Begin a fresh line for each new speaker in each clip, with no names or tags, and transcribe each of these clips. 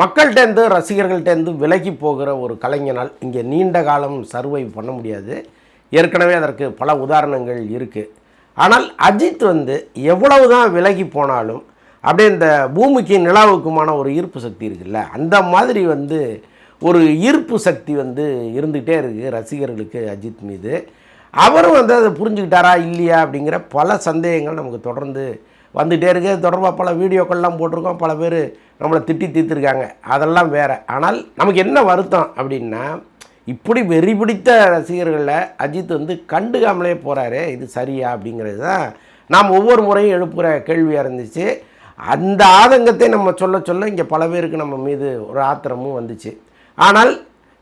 மக்கள்கிட்டேருந்து ரசிகர்கள்ட்டேருந்து விலகி போகிற ஒரு கலைஞனால் இங்கே நீண்ட காலம் சர்வை பண்ண முடியாது. ஏற்கனவே அதற்கு பல உதாரணங்கள் இருக்குது ஆனால் அஜித் வந்து எவ்வளவு தான் விலகி போனாலும் அப்படியே இந்த பூமிக்கு நிலாவுக்குமான ஒரு ஈர்ப்பு சக்தி இருக்குல்ல அந்த மாதிரி வந்து ஒரு ஈர்ப்பு சக்தி வந்து இருந்துகிட்டே இருக்குது ரசிகர்களுக்கு அஜித் மீது. அவரும் வந்து அதை புரிஞ்சுக்கிட்டாரா இல்லையா அப்படிங்கிற பல சந்தேகங்கள் நமக்கு தொடர்ந்து வந்துகிட்டே இருக்கு. தொடர்பாக பல வீடியோக்கள்லாம் போட்டிருக்கோம். பல பேர் நம்மளை திட்டி தீர்த்துருக்காங்க. அதெல்லாம் வேறு. ஆனால் நமக்கு என்ன வருத்தம் அப்படின்னா இப்படி வெறி பிடித்த ரசிகர்களை அஜித் வந்து கண்டுக்காமலே போகிறாரு இது சரியா அப்படிங்கிறது தான் நாம் ஒவ்வொரு முறையும் எழுப்புகிற கேள்வியாக இருந்துச்சு. அந்த ஆதங்கத்தை நம்ம சொல்ல சொல்ல இங்கே பல பேருக்கு நம்ம மீது ஒரு ஆத்திரமும் வந்துச்சு. ஆனால்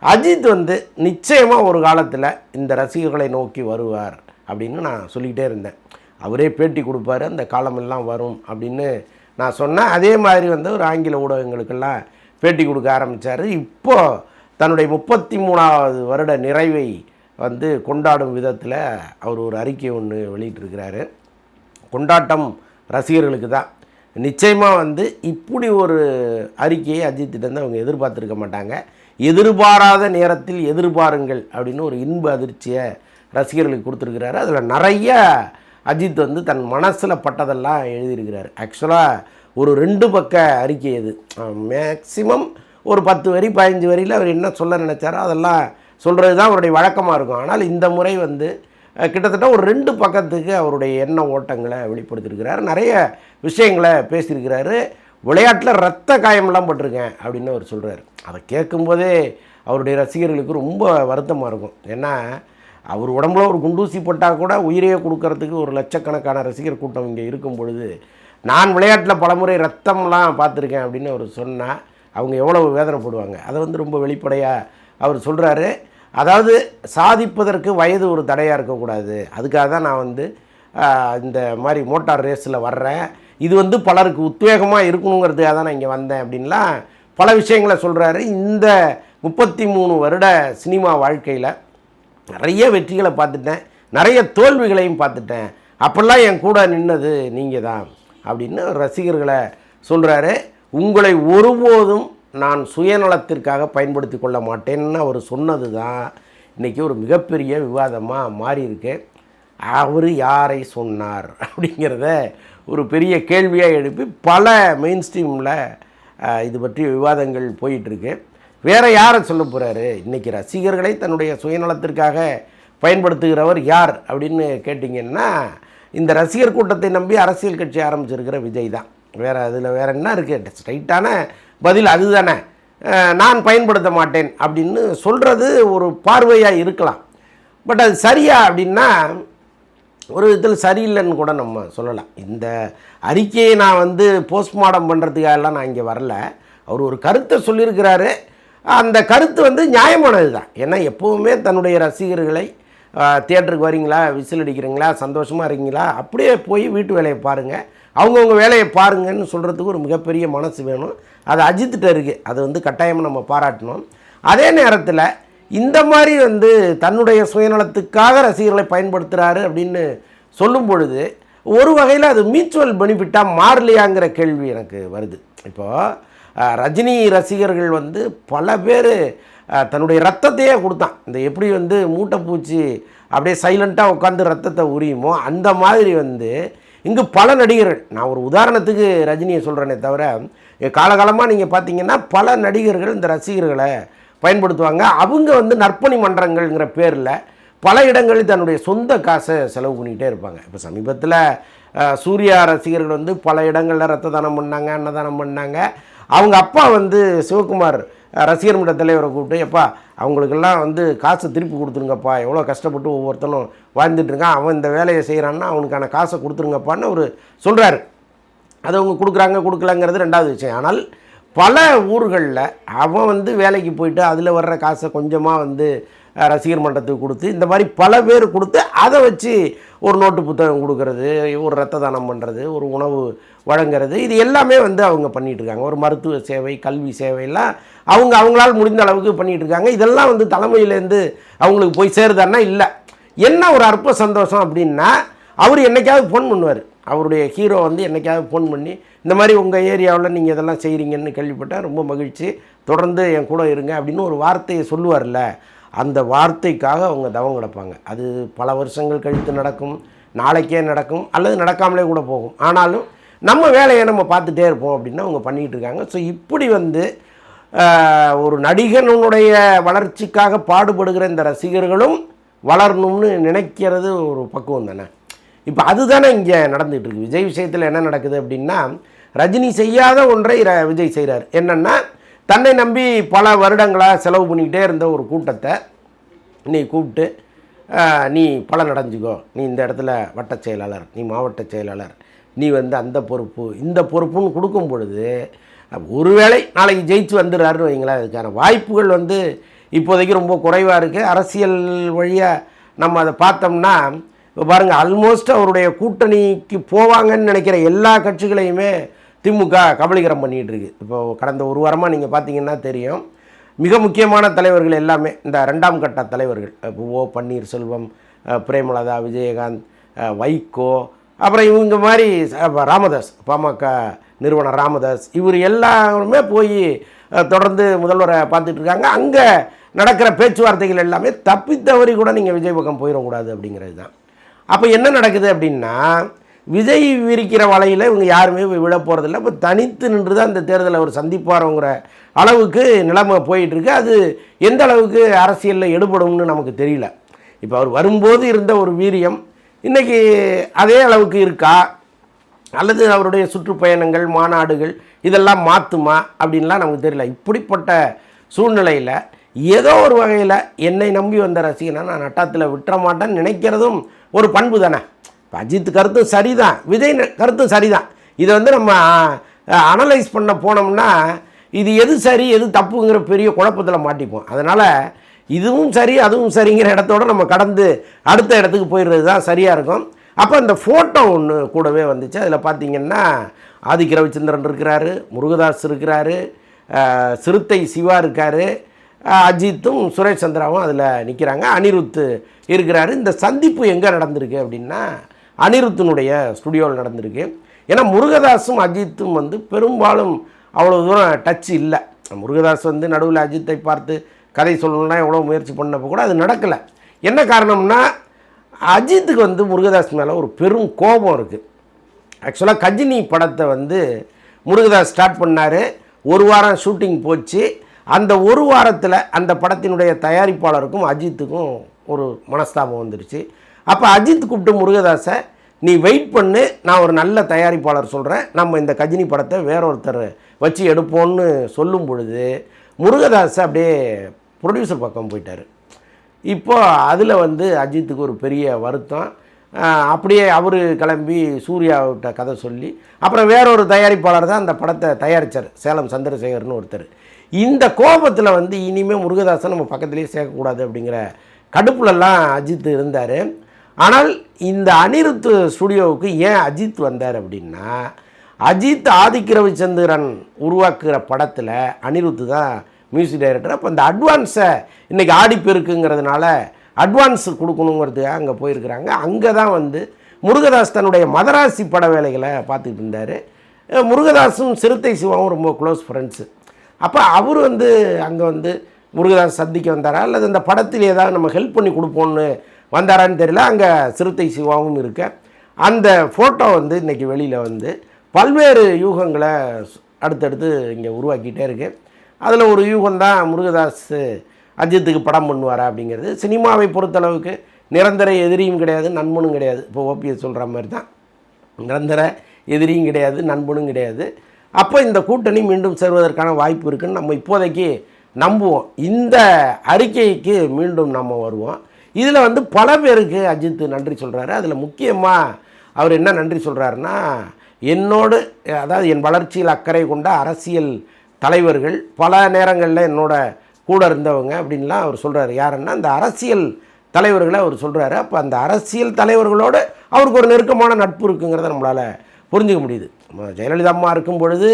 அஜித் வந்து நிச்சயமாக ஒரு காலத்தில் இந்த ரசிகர்களை நோக்கி வருவார் அப்படின்னு நான் சொல்லிக்கிட்டே இருந்தேன். அவரே பேட்டி கொடுப்பாரு அந்த காலமெல்லாம் வரும் அப்படின்னு நான் சொன்னேன். அதே மாதிரி வந்து ஒரு ஆங்கில ஊடகங்களுக்கெல்லாம் பேட்டி கொடுக்க ஆரம்பித்தார் இப்போது தன்னுடைய முப்பத்தி மூணாவது வருட நிறைவை வந்து கொண்டாடும் விதத்தில் அவர் ஒரு அறிக்கை ஒன்று வெளியிட்டிருக்கிறாரு. கொண்டாட்டம் ரசிகர்களுக்கு தான். நிச்சயமாக வந்து இப்படி ஒரு அறிக்கையை அஜித்திட்டேருந்து அவங்க எதிர்பார்த்துருக்க மாட்டாங்க. எதிர்பாராத நேரத்தில் எதிர்பாருங்கள் அப்படின்னு ஒரு இன்ப அதிர்ச்சியை ரசிகர்களுக்கு கொடுத்துருக்கிறாரு. அதில் நிறைய அஜித் வந்து தன் மனசில் பட்டதெல்லாம் எழுதியிருக்கிறார். ஆக்சுவலாக ஒரு ரெண்டு பக்க அறிக்கை இது. மேக்சிமம் ஒரு பத்து வரி பதினஞ்சு வரியில் அவர் என்ன சொல்ல நினச்சாரோ அதெல்லாம் சொல்கிறது தான் அவருடைய வழக்கமாக இருக்கும். ஆனால் இந்த முறை வந்து கிட்டத்தட்ட ஒரு ரெண்டு பக்கத்துக்கு அவருடைய எண்ண ஓட்டங்களை வெளிப்படுத்தியிருக்கிறார். நிறைய விஷயங்களை பேசியிருக்கிறாரு. விளையாட்டில் ரத்த காயமெல்லாம் பட்டிருக்கேன் அப்படின்னு அவர் சொல்கிறார் அதை கேட்கும்போதே அவருடைய ரசிகர்களுக்கு ரொம்ப வருத்தமாக இருக்கும். ஏன்னா அவர் உடம்புல ஒரு குண்டூசி போட்டால் கூட உயிரையே கொடுக்கறதுக்கு ஒரு லட்சக்கணக்கான ரசிகர் கூட்டம் இங்கே இருக்கும் பொழுது நான் விளையாட்டில் பலமுறை ரத்தம்லாம் பார்த்துருக்கேன் அப்படின்னு அவர் சொன்னால் அவங்க எவ்வளவு வேதனைப்படுவாங்க. அதை வந்து ரொம்ப வெளிப்படையாக அவர் சொல்கிறாரு அதாவது சாதிப்பதற்கு வயது ஒரு தடையாக இருக்கக்கூடாது. அதுக்காக தான் நான் வந்து இந்த மாதிரி மோட்டார் ரேஸில் வர்றேன். இது வந்து பலருக்கு உத்வேகமாக இருக்கணுங்கிறதுக்காக தான் நான் இங்கே வந்தேன் அப்படின்லாம் பல விஷயங்களை சொல்கிறாரு இந்த முப்பத்தி மூணு வருட சினிமா வாழ்க்கையில் நிறைய வெற்றிகளை பார்த்துட்டேன். நிறைய தோல்விகளையும் பார்த்துட்டேன். அப்போல்லாம் என் கூட நின்னது நீங்கள் தான் அப்படின்னு ரசிகர்களை சொல்கிறாரு உங்களை ஒருபோதும் நான் சுயநலத்திற்காக பயன்படுத்தி கொள்ள மாட்டேன்னு அவர் சொன்னது தான் இன்றைக்கி ஒரு மிகப்பெரிய விவாதமாக மாறியிருக்கு. அவர் யாரை சொன்னார் அப்படிங்கிறத ஒரு பெரிய கேள்வியாக எழுப்பி பல மெயின் ஸ்ட்ரீமில் இது பற்றி விவாதங்கள் போயிட்டுருக்கு வேற யாரை சொல்ல போகிறாரு இன்றைக்கி ரசிகர்களை தன்னுடைய சுயநலத்திற்காக பயன்படுத்துகிறவர் யார் அப்படின்னு கேட்டிங்கன்னா இந்த ரசிகர் கூட்டத்தை நம்பி அரசியல் கட்சி ஆரம்பிச்சிருக்கிற விஜய் தான். வேறு அதில் வேறு என்ன இருக்குது ஸ்ட்ரைட்டான பதில் அதுதானே. நான் பயன்படுத்த மாட்டேன் அப்படின்னு சொல்கிறது ஒரு பார்வையாக இருக்கலாம். பட் அது சரியா அப்படின்னா ஒரு விதத்தில் சரியில்லைன்னு கூட நம்ம சொல்லலாம். இந்த அறிக்கையை நான் வந்து போஸ்ட்மார்ட்டம் பண்ணுறதுக்காகலாம் நான் இங்கே வரல. அவர் ஒரு கருத்தை சொல்லியிருக்கிறாரு. அந்த கருத்து வந்து நியாயமானது தான் ஏன்னா எப்போவுமே தன்னுடைய ரசிகர்களை தியேட்டருக்கு வரீங்களா? விசில் அடிக்கிறீங்களா? சந்தோஷமாக இருக்கீங்களா? அப்படியே போய் வீட்டு வேலையை பாருங்கள் அவங்கவுங்க வேலையை பாருங்கன்னு சொல்கிறதுக்கு ஒரு மிகப்பெரிய மனசு வேணும். அது அஜித்திட்ட இருக்குது அது வந்து கட்டாயமாக நம்ம பாராட்டணும். அதே நேரத்தில் இந்த மாதிரி வந்து தன்னுடைய சுயநலத்துக்காக ரசிகர்களை பயன்படுத்துகிறாரு அப்படின்னு சொல்லும் பொழுது ஒரு வகையில் அது மியூச்சுவல் பெனிஃபிட்டாக மாறலையாங்கிற கேள்வி எனக்கு வருது. இப்போது ரஜினி ரசிகர்கள் வந்து பல பேர் தன்னுடைய ரத்தத்தையே கொடுத்தான். இந்த எப்படி வந்து மூட்டைப்பூச்சி அப்படியே சைலண்ட்டாக உட்காந்து ரத்தத்தை உரியுமோ அந்த மாதிரி வந்து இங்கு பல நடிகர்கள் நான் ஒரு உதாரணத்துக்கு ரஜினியை சொல்கிறேனே தவிர காலகாலமாக நீங்கள் பார்த்தீங்கன்னா பல நடிகர்கள் இந்த ரசிகர்களை பயன்படுத்துவாங்க. அவங்க வந்து நற்பணி மன்றங்கள்ங்கிற பேரில் பல இடங்களில் தன்னுடைய சொந்த காசை செலவு பண்ணிக்கிட்டே இருப்பாங்க. இப்போ சமீபத்தில் சூர்யா ரசிகர்கள் வந்து பல இடங்களில் ரத்த தானம் பண்ணாங்க அன்னதானம் பண்ணாங்க. அவங்க அப்பா வந்து சிவகுமார் ரசிகர் மன்ற தலைவரை கூப்பிட்டு எப்பா அவங்களுக்கெல்லாம் வந்து காசை திருப்பி கொடுத்துருங்கப்பா. எவ்வளோ கஷ்டப்பட்டு ஒவ்வொருத்தனும் வாழ்ந்துட்டு இருக்கான். அவன் இந்த வேலையை செய்கிறான்னா அவனுக்கான காசை கொடுத்துருங்கப்பான்னு அவர் சொல்கிறாரு அது அவங்க கொடுக்குறாங்க கொடுக்கலங்கிறது ரெண்டாவது விஷயம். ஆனால் பல ஊர்களில் அவன் வந்து வேலைக்கு போயிட்டு அதில் வர்ற காசை கொஞ்சமாக வந்து ரசிகர் மன்றத்துக்கு கொடுத்து இந்த மாதிரி பல பேர் கொடுத்து அதை வச்சு ஒரு நோட்டு புத்தகம் கொடுக்கறது ஒரு ரத்த தானம் பண்ணுறது ஒரு உணவு வழங்குறது இது எல்லாமே வந்து அவங்க பண்ணிகிட்ருக்காங்க ஒரு மருத்துவ சேவை கல்வி சேவையெல்லாம் அவங்க அவங்களால் முடிந்த அளவுக்கு பண்ணிகிட்ருக்காங்க இருக்காங்க இதெல்லாம் வந்து தலைமையிலேருந்து அவங்களுக்கு போய் சேருதான்னா இல்லை. என்ன ஒரு அற்ப சந்தோஷம் அப்படின்னா அவர் என்னைக்காவது ஃபோன் பண்ணுவார். அவருடைய ஹீரோ வந்து என்னைக்காவது ஃபோன் பண்ணி இந்த மாதிரி உங்கள் ஏரியாவில் நீங்கள் இதெல்லாம் செய்கிறீங்கன்னு கேள்விப்பட்டேன் ரொம்ப மகிழ்ச்சி. தொடர்ந்து என் கூட இருங்க அப்படின்னு ஒரு வார்த்தையை சொல்லுவார்ல அந்த வார்த்தைக்காக அவங்க தவம் கிடப்பாங்க. அது பல வருஷங்கள் கழித்து நடக்கும் நாளைக்கே நடக்கும் அல்லது நடக்காமலே கூட போகும். ஆனாலும் நம்ம வேலையை நம்ம பார்த்துட்டே இருப்போம் அப்படின்னு அவங்க பண்ணிகிட்டு இருக்காங்க. ஸோ இப்படி வந்து ஒரு நடிகனுடைய வளர்ச்சிக்காக பாடுபடுகிற இந்த ரசிகர்களும் வளரணும்னு நினைக்கிறது ஒரு பக்குவம் தானே. இப்போ அதுதானே இங்கே நடந்துகிட்டு இருக்கு. விஜய் விஷயத்தில் என்ன நடக்குது அப்படின்னா ரஜினி செய்யாத ஒன்றை ர- விஜய் செய்கிறார் என்னென்னா தன்னை நம்பி பல வருடங்களாக செலவு பண்ணிக்கிட்டே இருந்த ஒரு கூட்டத்தை நீ கூப்பிட்டு நீ பலன் அடைஞ்சிக்கோ. நீ இந்த இடத்துல வட்ட செயலாளர் நீ மாவட்ட செயலாளர். நீ வந்து அந்த பொறுப்பு இந்த பொறுப்புன்னு கொடுக்கும் பொழுது ஒருவேளை நாளைக்கு ஜெயிச்சு வந்துடுறாருன்னு வைங்களேன். அதுக்கான வாய்ப்புகள் வந்து இப்போதைக்கு ரொம்ப குறைவாக இருக்குது அரசியல் வழியாக நம்ம அதை பார்த்தோம்னா இப்போ பாருங்கள் ஆல்மோஸ்ட் அவருடைய கூட்டணிக்கு போவாங்கன்னு நினைக்கிற எல்லா கட்சிகளையுமே திமுக கபலீகரம் பண்ணிகிட்டு இருக்கு. இப்போது கடந்த ஒரு வாரமாக நீங்கள் பார்த்தீங்கன்னா தெரியும். மிக முக்கியமான தலைவர்கள் எல்லாமே இந்த ரெண்டாம் கட்ட தலைவர்கள் இப்போ ஓ பன்னீர்செல்வம் பிரேமலதா விஜயகாந்த் வைகோ அப்புறம் இவங்க மாதிரி ராமதாஸ் பாமக நிறுவனர் ராமதாஸ் இவர் எல்லாருமே போய் தொடர்ந்து முதல்வரை பார்த்துட்டு இருக்காங்க. அங்கே நடக்கிற பேச்சுவார்த்தைகள் எல்லாமே தப்பித்தவறி கூட நீங்கள் விஜய் பக்கம் போயிடக்கூடாது அப்படிங்கிறது தான். அப்போ என்ன நடக்குது அப்படின்னா விஜய் விரிக்கிற வலையில் இவங்க யாருமே விட போகிறதில்ல இப்போ தனித்து நின்று தான் இந்த தேர்தலை அவர் சந்திப்பாருங்கிற அளவுக்கு நிலைமை போயிட்டுருக்கு. அது எந்த அளவுக்கு அரசியலில் எடுபடும்னு நமக்கு தெரியல. இப்போ அவர் வரும்போது இருந்த ஒரு வீரியம் இன்றைக்கி அதே அளவுக்கு இருக்கா? அல்லது அவருடைய சுற்றுப்பயணங்கள் மாநாடுகள் இதெல்லாம் மாற்றுமா அப்படின்லாம் நமக்கு தெரியல. இப்படிப்பட்ட சூழ்நிலையில் ஏதோ ஒரு வகையில் என்னை நம்பி வந்த ரசிகனை நான் நட்டாத்தில் விட்டுற மாட்டேன்னு நினைக்கிறதும் ஒரு பண்பு தானே? அஜித் கருத்தும் சரிதான். விஜய் கருத்து கருத்தும் சரிதான். இதை வந்து நம்ம அனலைஸ் பண்ண போனோம்னா இது எது சரி எது தப்புங்கிற பெரிய குழப்பத்தில் மாட்டிப்போம். அதனால் இதுவும் சரி அதுவும் சரிங்கிற இடத்தோட நம்ம கடந்து அடுத்த இடத்துக்கு போயிடுறது தான் சரியாக இருக்கும். அப்போ அந்த ஃபோட்டோ ஒன்று கூடவே வந்துச்சு. அதில் பார்த்தீங்கன்னா ஆதிக்க ரவிச்சந்திரன் இருக்கிறாரு முருகதாஸ் இருக்கிறாரு சிறுத்தை சிவா இருக்காரு அஜித்தும் சுரேஷ் சந்திராவும் அதில் நிற்கிறாங்க அனிருத் இருக்கிறாரு. இந்த சந்திப்பு எங்கே நடந்திருக்கு அப்படின்னா அனிருத்தினுடைய ஸ்டுடியோவில் நடந்திருக்கு. ஏன்னா முருகதாஸும் அஜித்தும் வந்து பெரும்பாலும் அவ்வளோ தூரம் டச் இல்லை. முருகதாஸ் வந்து நடுவில் அஜித்தை பார்த்து கதை சொல்லணும்னா எவ்வளோ முயற்சி பண்ணப்போ கூட அது நடக்கலை. என்ன காரணம்னா அஜித்துக்கு வந்து முருகதாஸ் மேலே ஒரு பெரும் கோபம் இருக்குது ஆக்சுவலாக கஜினி படத்தை வந்து முருகதாஸ் ஸ்டார்ட் பண்ணார். ஒரு வாரம் ஷூட்டிங் போச்சு. அந்த ஒரு வாரத்தில் அந்த படத்தினுடைய தயாரிப்பாளருக்கும் அஜித்துக்கும் ஒரு மனஸ்தாபம் வந்துருச்சு. அப்போ அஜித் கூப்பிட்டு முருகதாசை நீ வெயிட் பண்ணு நான் ஒரு நல்ல தயாரிப்பாளர் சொல்கிறேன் நம்ம இந்த கஜினி படத்தை வேற ஒருத்தர் வச்சு எடுப்போம்னு சொல்லும் பொழுது முருகதாஸ் அப்படியே ப்ரொடியூசர் பக்கம் போயிட்டார். இப்போ அதில் வந்து அஜித்துக்கு ஒரு பெரிய வருத்தம். அப்படியே அவர் கிளம்பி சூர்யாவிட்ட கதை சொல்லி அப்புறம் வேறொரு தயாரிப்பாளர் தான் அந்த படத்தை தயாரித்தார் சேலம் சந்திரசேகர்னு ஒருத்தர். இந்த கோபத்தில் வந்து இனிமேல் முருகதாசன் நம்ம பக்கத்துலேயே சேர்க்கக்கூடாது அப்படிங்கிற கடுப்புலலாம் அஜித் இருந்தார். ஆனால் இந்த அனிருத் ஸ்டுடியோவுக்கு ஏன் அஜித் வந்தார் அப்படின்னா அஜித் ஆதிக்க ரவிச்சந்திரன் படத்தில் அனிருத் தான் மியூசிக் டைரக்டர் அப்போ இந்த அட்வான்ஸை இன்றைக்கி ஆடிப்பெருக்குங்கிறதுனால அட்வான்ஸ் கொடுக்கணுங்கிறதுக்காக அங்கே போயிருக்கிறாங்க. அங்கே தான் வந்து முருகதாஸ் தன்னுடைய மதராசி பட வேலைகளை பார்த்துக்கிட்டு இருந்தார். முருகதாஸும் சிறுத்தை சிவாவும் ரொம்ப க்ளோஸ் ஃப்ரெண்ட்ஸு அப்போ அவர் வந்து அங்கே வந்து முருகதாஸ் சந்திக்க வந்தாரா? அல்லது இந்த படத்தில் ஏதாவது நம்ம ஹெல்ப் பண்ணி கொடுப்போம்னு வந்தாரான்னு தெரியல. அங்கே சிறுத்தை சிவாவும் இருக்க. அந்த ஃபோட்டோ வந்து இன்றைக்கி வெளியில் வந்து பல்வேறு யூகங்களை அடுத்தடுத்து இங்கே உருவாக்கிட்டே இருக்கு. அதில் ஒரு யூகம் தான் முருகதாஸ் அஜித்துக்கு படம் பண்ணுவாரா அப்படிங்கிறது. சினிமாவை பொறுத்தளவுக்கு நிரந்தர எதிரியும் கிடையாது நண்பனும் கிடையாது. இப்போ ஓபிஎஸ் சொல்கிற மாதிரி தான். நிரந்தர எதிரியும் கிடையாது நண்பனும் கிடையாது. அப்போ இந்த கூட்டணி மீண்டும் சேர்வதற்கான வாய்ப்பு இருக்குன்னு நம்ம இப்போதைக்கு நம்புவோம். இந்த அறிக்கைக்கு மீண்டும் நம்ம வருவோம். இதில் வந்து பல பேருக்கு அஜித் நன்றி சொல்கிறாரு. அதில் முக்கியமாக அவர் என்ன நன்றி சொல்கிறாருன்னா என்னோடு அதாவது என் வளர்ச்சியில் அக்கறை கொண்ட அரசியல் தலைவர்கள் பல நேரங்களில் என்னோட கூட இருந்தவங்க அப்படின்லாம் அவர் சொல்கிறாரு. யாருன்னா அந்த அரசியல் தலைவர்களை அவர் சொல்கிறாரு. அப்போ அந்த அரசியல் தலைவர்களோடு அவருக்கு ஒரு நெருக்கமான நட்பு இருக்குங்கிறத நம்மளால் புரிஞ்சுக்க முடியுது. ஜெயலலிதா அம்மா இருக்கும் பொழுது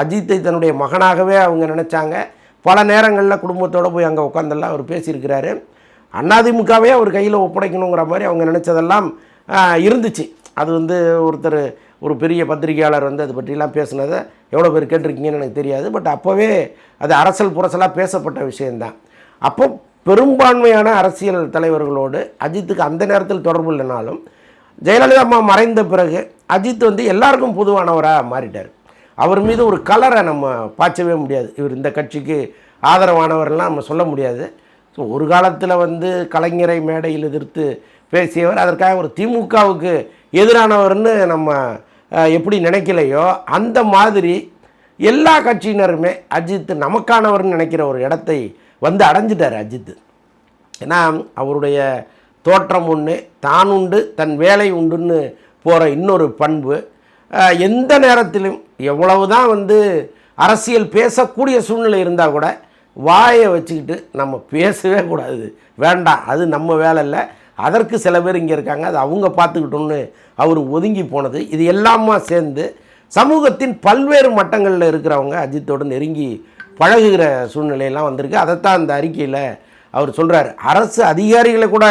அஜித்தை தன்னுடைய மகனாகவே அவங்க நினச்சாங்க. பல நேரங்களில் குடும்பத்தோடு போய் அங்கே உட்காந்தெல்லாம் அவர் பேசியிருக்கிறாரு. அதிமுகவே அவர் கையில் ஒப்படைக்கணுங்கிற மாதிரி அவங்க நினச்சதெல்லாம் இருந்துச்சு. அது வந்து ஒருத்தர் ஒரு பெரிய பத்திரிகையாளர் வந்து அது பற்றிலாம் பேசுனதை எவ்வளோ பேர் கேட்டிருக்கீங்கன்னு எனக்கு தெரியாது. பட் அப்போவே அது அரசல் புரசலாக பேசப்பட்ட விஷயந்தான் அப்போ பெரும்பான்மையான அரசியல் தலைவர்களோடு அஜித்துக்கு அந்த நேரத்தில் தொடர்பு இல்லைனாலும் ஜெயலலிதா அம்மா மறைந்த பிறகு அஜித் வந்து எல்லாருக்கும் பொதுவானவராக மாறிட்டார். அவர் மீது ஒரு கலரை நம்ம பாய்ச்சவே முடியாது. இவர் இந்த கட்சிக்கு ஆதரவானவர்லாம் நம்ம சொல்ல முடியாது. ஸோ ஒரு காலத்தில் வந்து கலைஞரை மேடையில் எதிர்த்து பேசியவர் அதற்காக ஒரு திமுகவுக்கு எதிரானவர்னு நம்ம எப்படி நினைக்கலையோ அந்த மாதிரி எல்லா கட்சியினருமே அஜித் நமக்கானவர்னு நினைக்கிற ஒரு இடத்தை வந்து அடைஞ்சிட்டார் அஜித். ஏன்னா அவருடைய தோற்றம் ஒன்று தான் உண்டு தன் வேலை உண்டுன்னு போகிற இன்னொரு பண்பு. எந்த நேரத்திலும் எவ்வளவு தான் வந்து அரசியல் பேசக்கூடிய சூழ்நிலை இருந்தால் கூட வாயை வச்சுக்கிட்டு நம்ம பேசவே கூடாது. வேண்டாம் அது நம்ம வேலை இல்லை. அதற்கு சில பேர் இங்கே இருக்காங்க அது அவங்க பார்த்துக்கிட்டோன்னு அவர் ஒதுங்கி போனது. இது எல்லாமா சேர்ந்து சமூகத்தின் பல்வேறு மட்டங்களில் இருக்கிறவங்க அஜித்தோடு நெருங்கி பழகுகிற சூழ்நிலையெல்லாம் வந்திருக்கு. அதைத்தான் அந்த அறிக்கையில் அவர் சொல்கிறார் அரசு அதிகாரிகளை கூட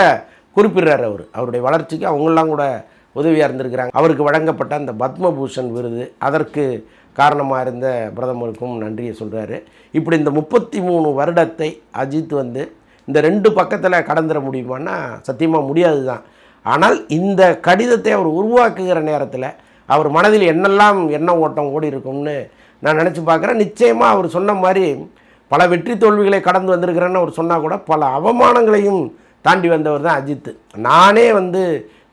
குறிப்பிடுறார் அவர். அவருடைய வளர்ச்சிக்கு அவங்கெல்லாம் கூட உதவியாக இருந்திருக்கிறாங்க. அவருக்கு வழங்கப்பட்ட அந்த பத்மபூஷன் விருது அதற்கு காரணமாக இருந்த பிரதமருக்கும் நன்றியை சொல்கிறாரு இப்படி இந்த முப்பத்தி மூணு வருடத்தை அஜித் வந்து இந்த ரெண்டு பக்கத்தில் கடந்துட முடியுமான்னா சத்தியமாக முடியாது தான் ஆனால் இந்த கடிதத்தை அவர் உருவாக்குகிற நேரத்தில் அவர் மனதில் என்னெல்லாம் எண்ண ஓட்டம் ஓடி இருக்கும்னு நான் நினச்சி பார்க்குறேன். நிச்சயமாக அவர் சொன்ன மாதிரி பல வெற்றி தோல்விகளை கடந்து வந்திருக்கிறேன்னு அவர் சொன்னால் கூட பல அவமானங்களையும் தாண்டி வந்தவர் தான் அஜித். நானே வந்து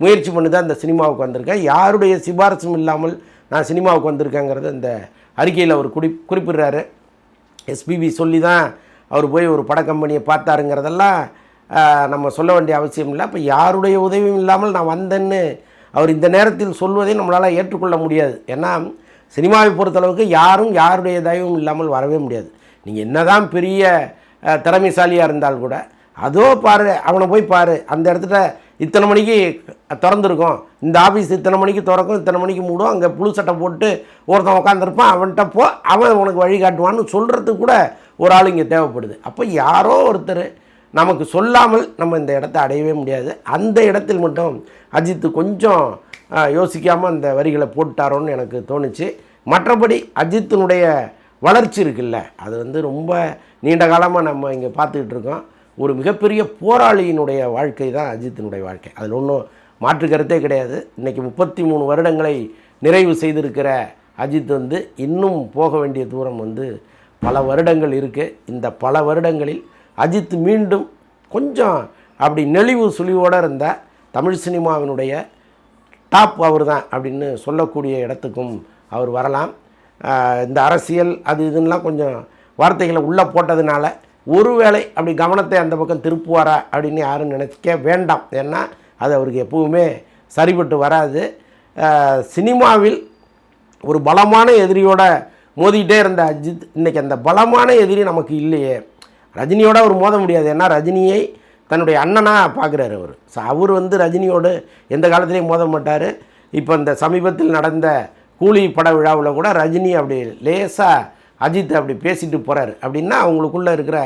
முயற்சி பண்ணி தான் இந்த சினிமாவுக்கு வந்திருக்கேன். யாருடைய சிபாரிசும் இல்லாமல் நான் சினிமாவுக்கு வந்திருக்கேங்கிறது இந்த அறிக்கையில் அவர் குடி குறிப்பிடுறாரு. எஸ்பிபி சொல்லி தான் அவர் போய் ஒரு பட கம்பெனியை பார்த்தாருங்கிறதெல்லாம் நம்ம சொல்ல வேண்டிய அவசியம் இல்லை. அப்போ யாருடைய உதவியும் இல்லாமல் நான் வந்தேன்னு அவர் இந்த நேரத்தில் சொல்வதை நம்மளால் ஏற்றுக்கொள்ள முடியாது. ஏன்னா சினிமாவை பொறுத்தளவுக்கு யாரும் யாருடைய தயவும் இல்லாமல் வரவே முடியாது. நீங்கள் என்னதான் பெரிய திறமைசாலியாக இருந்தால் கூட அதோ பாரு அவனை போய் பாரு. அந்த இடத்துல இத்தனை மணிக்கு திறந்துருக்கும். இந்த ஆஃபீஸ் இத்தனை மணிக்கு திறக்கும் இத்தனை மணிக்கு மூடும். அங்கே புழு சட்டை போட்டு ஒருத்தன் உட்காந்துருப்பான் அவன்கிட்ட போ அவன் உனக்கு வழி காட்டுவான்னு சொல்கிறதுக்கு கூட ஒரு ஆள் இங்கே தேவைப்படுது. அப்போ யாரோ ஒருத்தர் நமக்கு சொல்லாமல் நம்ம இந்த இடத்த அடையவே முடியாது. அந்த இடத்தில் மட்டும் அஜித்து கொஞ்சம் யோசிக்காமல் அந்த வரிகளை போட்டாரோன்னு எனக்கு தோணுச்சு. மற்றபடி அஜித்தினுடைய வளர்ச்சி இருக்குல்ல அது வந்து ரொம்ப நீண்ட காலமாக நம்ம இங்கே பார்த்துக்கிட்டு இருக்கோம். ஒரு மிகப்பெரிய போராளியினுடைய வாழ்க்கை தான் அஜித்தினுடைய வாழ்க்கை. அதில் ஒன்றும் மாற்று கருத்தே கிடையாது. இன்றைக்கி முப்பத்தி மூணு வருடங்களை நிறைவு செய்திருக்கிற அஜித் வந்து இன்னும் போக வேண்டிய தூரம் வந்து பல வருடங்கள் இருக்குது இந்த பல வருடங்களில் அஜித் மீண்டும் கொஞ்சம் அப்படி நெளிவு சுழிவோடு இருந்த தமிழ் சினிமாவினுடைய டாப் அவர் தான் அப்படின்னு சொல்லக்கூடிய இடத்துக்கும் அவர் வரலாம். இந்த அரசியல் அது இதுன்னெலாம் கொஞ்சம் வார்த்தைகளை உள்ளே போட்டதுனால ஒருவேளை அப்படி கவனத்தை அந்த பக்கம் திருப்புவாரா அப்படின்னு யாரும் நினைக்க வேண்டாம். ஏன்னா அது அவருக்கு எப்பவுமே சரிபட்டு வராது. சினிமாவில் ஒரு பலமான எதிரியோட மோதிக்கிட்டே இருந்த அஜித் இன்றைக்கி அந்த பலமான எதிரி நமக்கு இல்லையே. ரஜினியோட அவர் மோத முடியாது. ஏன்னா ரஜினியை தன்னுடைய அண்ணனாக பார்க்குறாரு அவர். ஸோ அவர் வந்து ரஜினியோடு எந்த காலத்துலேயும் மோத மாட்டார். இப்போ இந்த சமீபத்தில் நடந்த கூலி பட விழாவில் கூட ரஜினி அப்படி லேசாக அஜித் அப்படி பேசிட்டு போகிறாரு அப்படின்னா அவங்களுக்குள்ளே இருக்கிற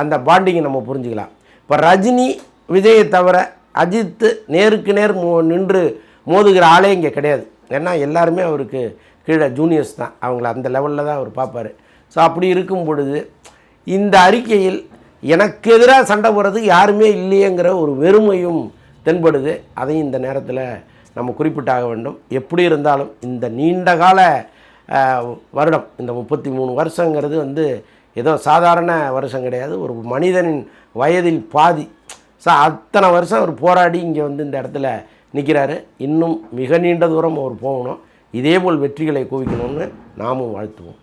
அந்த பாண்டிங்கை நம்ம புரிஞ்சுக்கலாம். இப்போ ரஜினி விஜயை தவிர அஜித்து நேருக்கு நேர் மோ நின்று மோதுகிற ஆளே இங்கே கிடையாது. ஏன்னா எல்லாருமே அவருக்கு கீழே ஜூனியர்ஸ் தான். அவங்கள அந்த லெவலில் தான் அவர் பார்ப்பார். ஸோ அப்படி இருக்கும் பொழுது இந்த அறிக்கையில் எனக்கு எதிராக சண்டை போடுறது யாருமே இல்லையேங்கிற ஒரு வெறுமையும் தென்படுது. அதையும் இந்த நேரத்தில் நம்ம குறிப்பிட்டாக வேண்டும். எப்படி இருந்தாலும் இந்த நீண்ட கால வருடம். இந்த முப்பத்தி மூணு வருஷங்கிறது வந்து ஏதோ சாதாரண வருஷம் கிடையாது. ஒரு மனிதனின் வயதில் பாதி. ஸோ அத்தனை வருஷம் அவர் போராடி இங்கே வந்து இந்த இடத்துல நிற்கிறாரு. இன்னும் மிக நீண்ட தூரம் அவர் போகணும். இதேபோல் வெற்றிகளை குவிக்கணும்னு நாமும் வாழ்த்துவோம்.